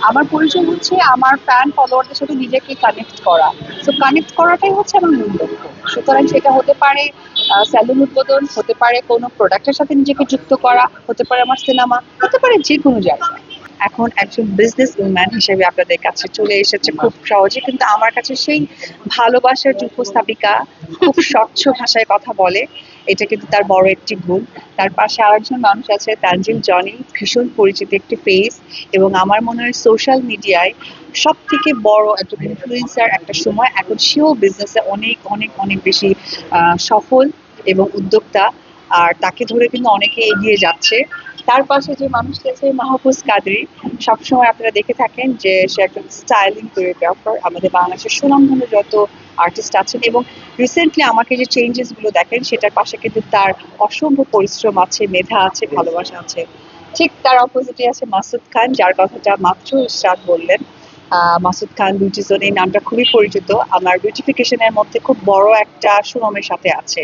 আমার পরিচয় হচ্ছে আমার ফ্যান ফলোয়ারদের সাথে নিজেকে কানেক্ট করা। তো কানেক্ট করাটাই হচ্ছে আমার মূল লক্ষ্য। সুতরাং সেটা হতে পারে স্যালুন উদ্বোধন, হতে পারে কোনো প্রোডাক্টের সাথে নিজেকে যুক্ত করা, হতে পারে আমার সিনেমা হতে পারে যে কোনো জায়গায়। এখন একজন বিজনেস উম্যান হিসেবে আপনাদের কাছে চলে এসেছে খুব সহজে, কিন্তু আমার কাছে সেই ভালোবাসার উপস্থাপিকা খুব স্বচ্ছ ভাষায় কথা বলে। এটা কিন্তু তার বড় একটি গুণ তার পাশে আরেকজন মানুষ আছে তানজিল জনি, ভীষণ পরিচিত একটি ফেস এবং আমার মনে হয় সোশ্যাল মিডিয়ায় সব থেকে বড় একজন ইনফ্লুয়েন্সার একটা সময়, এখন সেও বিজনেসে অনেক অনেক অনেক বেশি সফল এবং উদ্যোক্তা। আর তাকে ধরে কিন্তু অনেকে এগিয়ে যাচ্ছে। তার পাশে যে মানুষটি আছে মাহফুজ কাদরি সবসময় আপনারা দেখে থাকেন যে সে একজন স্টাইলিং কোরিওগ্রাফার আমাদের বাংলাদেশের সুনামধন্য যত আর্টিস্ট আছেন এবং রিসেন্টলি আমাকে যে চেঞ্জেসগুলো দেখেন সেটার পাশে কিন্তু তার অসম্ভব পরিশ্রম আছে মেধা আছে ভালোবাসা আছে। ঠিক তার অপোজিটে আছে মাসুদ খান যার কথাটা মাত্র ইশরাত বললেন। আহ, মাসুদ খান বিউটি জোন এই নামটা খুবই পরিচিত। আমার বিউটিফিকেশনের মধ্যে খুব বড় একটা সুনামের সাথে আছে।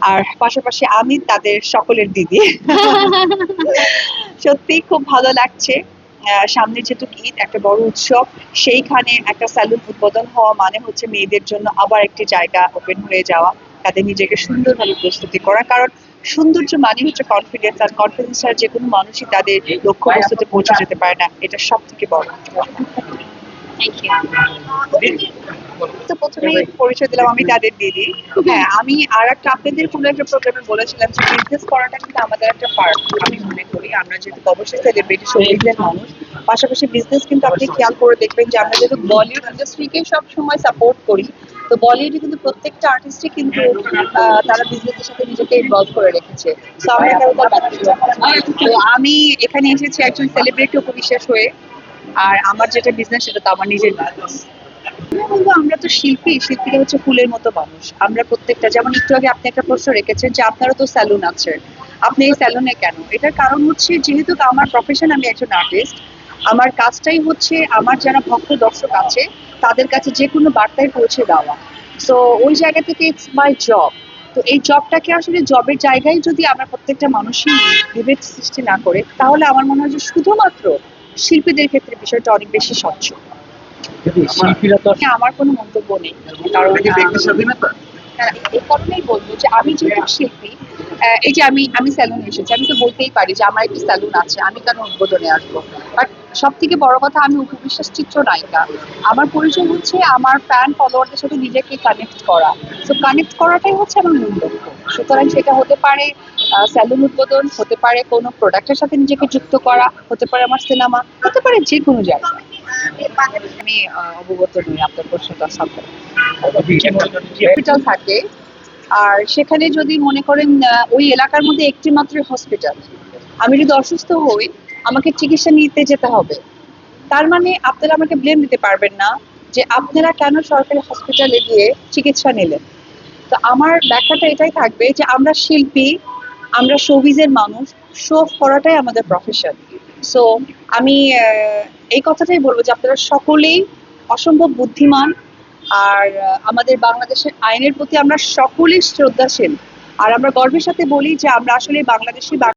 আর পাশাপাশি আমি তাদের সকলের দিদি। সত্যি খুব ভালো লাগছে। সামনে যেহেতু ঈদ, একটা বড় উৎসব, সেইখানে একটা স্যালুন উদ্বোধন হওয়া মানে হচ্ছে মেয়েদের জন্য আবার একটি জায়গা ওপেন হয়ে যাওয়া, তাদের নিজেকে সুন্দরভাবে প্রস্তুতি করা। কারণ সৌন্দর্য মানে হচ্ছে কনফিডেন্স আর কনফিডেন্স ছাড়া যে কোনো মানুষই তাদের লক্ষ্যবস্তুতে পৌঁছে যেতে পারে না। এটা সব থেকে বড় তো প্রথমেই পরিচয় দিলাম আমি তাদের দিদি। হ্যাঁ আমি আর একটা আপনাদের কোনো একটা প্রোগ্রামে বলেছিলাম যে বিজনেস করাটা কিন্তু আমাদের একটা আমি মনে করি। আমরা যেহেতু অবশ্যই সেলিব্রিটি মানুষ, পাশাপাশি বিজনেস কিন্তু আপনি খেয়াল করে দেখবেন যে আমরা যেহেতু বলিউড ইন্ডাস্ট্রিকে সব সময় সাপোর্ট করি, তো বলিউডে কিন্তু প্রত্যেকটা আর্টিস্টই কিন্তু তারা বিজনেসের সাথে নিজেকে ইনভলভ করে রেখেছে। তো তো আমি এখানে এসেছি একজন সেলিব্রিটি উপবিশেষ হয়ে, আর আমার যেটা বিজনেস সেটা তো আমার নিজের বিজনেস আমরা তো শিল্পী, শিল্পীরা হচ্ছে ফুলের মতো মানুষ। আমরা প্রত্যেকটা, যেমন একটু আগে আপনি একটা প্রশ্ন রেখেছেন যে আপনারও তো স্যালুন আছে। আপনি এই স্যালুনে কেন? এটার কারণ হচ্ছে, যেহেতু আমার প্রফেশন আমি একজন আর্টিস্ট আমার কাজটাই হচ্ছে আমার যারা ভক্ত দর্শক আছে, তাদের কাছে যে কোনো বার্তায় পৌঁছে দেওয়া। সো ওই জায়গা থেকে ইটস মাই জব তো এই জবটাকে আসলে জবের জায়গায় যদি আমরা প্রত্যেকটা মানুষই বিভেদ সৃষ্টি না করে, তাহলে আমার মনে হয় যে শুধুমাত্র শিল্পীদের ক্ষেত্রে বিষয়টা অনেক বেশি স্বচ্ছ। শিল্পীরা তো আমার কোনো মন্তব্য নেই। কারণ এই কারণেই বলব যে আমি যেহেতু শিল্পী এই যে আমি আমি স্যালুনে এসেছি আমি তো বলতেই পারি যে আমার একটি স্যালুন আছে আমি কেন উদ্বোধনে আসব? বাট সব থেকে বড় কথা আমি উপবিশ্বাস চিত্রনায়িকা আমার পরিচয় হচ্ছে আমার ফ্যান ফলোয়ারদের সাথে নিজেকে কানেক্ট করা। তো কানেক্ট করাটাই হচ্ছে আমার মূল লক্ষ্য। সুতরাং সেটা হতে পারে স্যালুন উদ্বোধন হতে পারে কোনো প্রোডাক্টের সাথে নিজেকে যুক্ত করা হতে পারে আমার সিনেমা হতে পারে যে কোনো জায়গায়। আমি অবগত নই আপনার প্রশ্নটার সাথে হসপিটাল থাকে। আর সেখানে যদি মনে করেন ওই এলাকার মধ্যে একটি মাত্র হসপিটাল আমি যদি অসুস্থ হই আমাকে চিকিৎসা নিতে যেতে হবে। তার মানে আপনারা আমাকে ব্লেম দিতে পারবেন না যে আপনারা কেন সরকারি হসপিটালে গিয়ে চিকিৎসা নিলেন। তো আমার ব্যাখ্যাটা এটাই থাকবে যে আমরা শিল্পী আমরা শোবিজের মানুষ শো করাটাই আমাদের প্রফেশন সো আমি এই কথাটাই বলব যে আপনারা সকলেই অসম্ভব বুদ্ধিমান আর আমাদের বাংলাদেশের আইনের প্রতি আমরা সকলেই শ্রদ্ধাশীল। আর আমরা গর্বের সাথে বলি যে আমরা আসলে বাংলাদেশি